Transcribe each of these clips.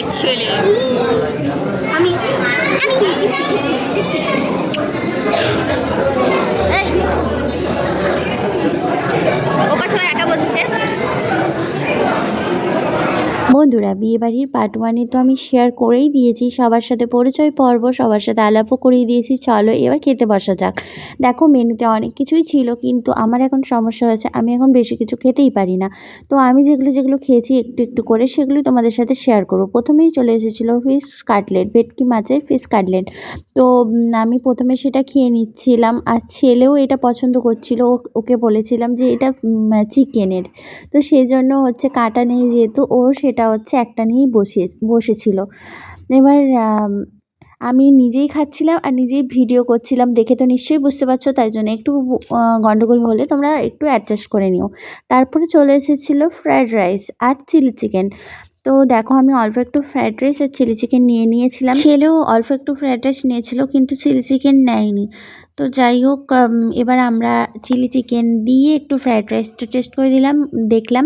যে ছেলে। আমি আমি এই। হয়ে একা বসেছে। বন্ধুরা, বিয়েবাড়ির পার্ট ওয়ানে তো আমি শেয়ার করেই দিয়েছি। সবার সাথে পরিচয় পর্ব, সবার সাথে আলাপও করিয়ে দিয়েছি। চলো এবার খেতে বসা যাক। দেখো, মেনুতে অনেক কিছুই ছিল, কিন্তু আমার এখন সমস্যা হয়েছে। আমি এখন বেশি কিছু খেতেই পারি না। তো আমি যেগুলো যেগুলো খেয়েছি, একটু একটু করে সেগুলোই তোমাদের সাথে শেয়ার করব। প্রথমেই চলে এসেছিল ফিশ কাটলেট ভেটকি মাছের ফিশ কাটলেট তো আমি প্রথমে সেটা খেয়ে নিচ্ছিলাম। আর ছেলেও এটা পছন্দ করছিল। ওকে বলেছিলাম যে এটা চিকেনের। তো সেই জন্য হচ্ছে কাঁটা নেই যেহেতু, ও সেটা হচ্ছে একটা নিয়েই বসে বসেছিল। এবার, আমি নিজেই খাচ্ছিলাম আর নিজেই ভিডিও করছিলাম দেখে তো নিশ্চয়ই বুঝতে পারছ, তাই জন্য একটু গন্ডগোল হলে তোমরা একটু অ্যাডজাস্ট করে নিও। তারপরে চলে এসেছিল ফ্রায়েড রাইস আর চিলি চিকেন তো দেখো আমি অল্প একটু ফ্রায়েড রাইস আর চিলি চিকেন নিয়ে নিয়েছিলাম। ছেলেও অল্প একটু ফ্রায়েড রাইস নিয়েছিল, কিন্তু চিলি চিকেন নেয়নি। তো যাই হোক এবার আমরা চিলি চিকেন দিয়ে একটু ফ্রায়েড রাইসটা টেস্ট করে দিলাম, দেখলাম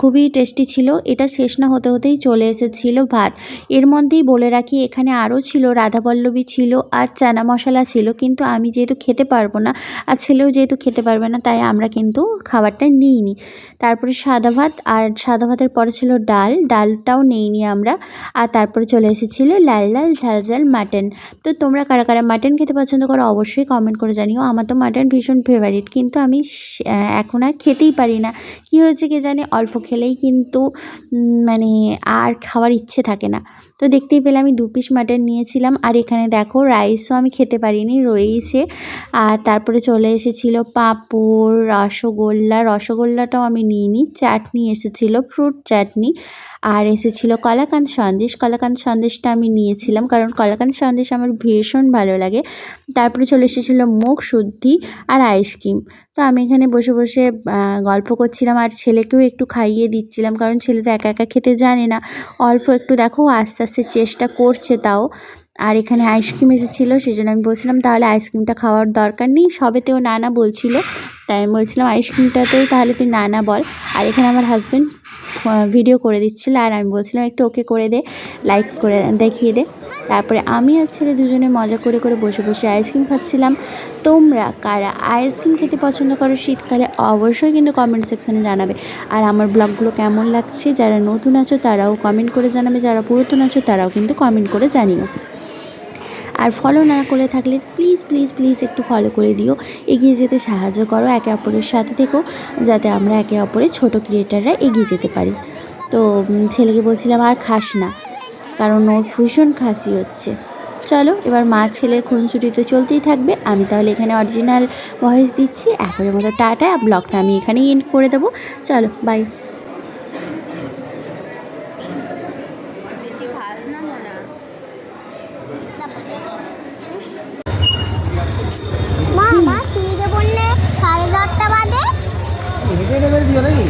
খুবই টেস্টি ছিল। এটা শেষ না হতে হতেই চলে এসেছিল ভাত। এর মধ্যেই বলে রাখি, এখানে আরও ছিল রাধাপল্লবী ছিল আর চানা মশলা ছিল, কিন্তু আমি যেহেতু খেতে পারব না, আর ছেলেও যেহেতু খেতে পারবে না, তাই আমরা কিন্তু খাবারটা নিইনি। তারপরে সাদা ভাত, আর সাদা ভাতের পরে ছিল ডাল। ডাল ডালটাও নেইনি আমরা। আর তারপরে চলে এসেছিল লাল লাল ঝাল ঝাল মাটন। তো তোমরা কারা কারা মাটন খেতে পছন্দ করো অবশ্যই কমেন্ট করে জানিও। আমার তো মাটন ভীষণ ফেভারিট কিন্তু আমি এখন আর খেতেই পারি না। কী হয়েছে কে জানে? অল্প খেলেই কিন্তু মানে আর খাওয়ার ইচ্ছে থাকে না। তো দেখতেই পেলে আমি দু পিস মাটন নিয়েছিলাম। আর এখানে দেখো রাইসও আমি খেতে পারিনি রয়েছে আর তারপরে চলে এসেছিল পাঁপড়, রসগোল্লা। রসগোল্লাটাও আমি নিইনি, চাটনি এসেছিল ফ্রুট চাটনি। আর এসেছিল কলাকান্দ সন্দেশ। কলাকান্দ সন্দেশটা আমি নিয়েছিলাম কারণ কলাকান্দ সন্দেশ আমার ভীষণ ভালো লাগে। তারপরে চলে এসেছিল মুখ শুদ্ধি আর আইসক্রিম তো আমি এখানে বসে বসে গল্প করছিলাম আর ছেলেকেও একটু খাইয়ে দিচ্ছিলাম কারণ ছেলে তো একা একা খেতে জানে না। অল্প একটু দেখো, আস্তে আস্তে চেষ্টা করছে তাও। আর এখানে আইসক্রিম এসেছিল সেই জন্য আমি বলছিলাম, তাহলে আইসক্রিমটা খাওয়ার দরকার নেই। সবেতেও নানা বলছিল, তাই আমি বলছিলাম আইসক্রিমটাতেও তাহলে তুই নানা বল। আর এখানে আমার হাজব্যান্ড ভিডিও করে দিচ্ছিল আর আমি বলছিলাম, একটু ওকে করে দে লাইক করে দেখিয়ে দে। তারপরে আমি আর ছেলে দুজনে মজা করে করে বসে বসে আইসক্রিম খাচ্ছিলাম। তোমরা কারা আইসক্রিম খেতে পছন্দ করো শীতকালে অবশ্যই কিন্তু কমেন্ট সেকশানে জানাবে। আর আমার ব্লগগুলো কেমন লাগছে, যারা নতুন আছো তারাও কমেন্ট করে জানাবে, যারা পুরাতন আছো তারাও কিন্তু কমেন্ট করে জানিও। আর ফলো না করে থাকলে প্লিজ প্লিজ প্লিজ একটু ফলো করে দিও। এগিয়ে যেতে সাহায্য করো একে অপরের সাথে থেকো, যাতে আমরা একে অপরের ছোটো ক্রিয়েটাররা এগিয়ে যেতে পারি। তো ছেলেকে বলছিলাম, আর খাস না। কারণ ওর ভীষণ খাসি হচ্ছে। চলো, এবার মা ছেলের খুনসুটি তো চলতেই থাকবে। আমি তাহলে এখানে অরিজিনাল ভয়েস দিচ্ছি। একের মতো টাটা ব্লগটা আমি এখানেই এন্ড করে দেবো। চলো বাই মা তুমি যে বললে সাড়ে দশটা বাদে নাকি?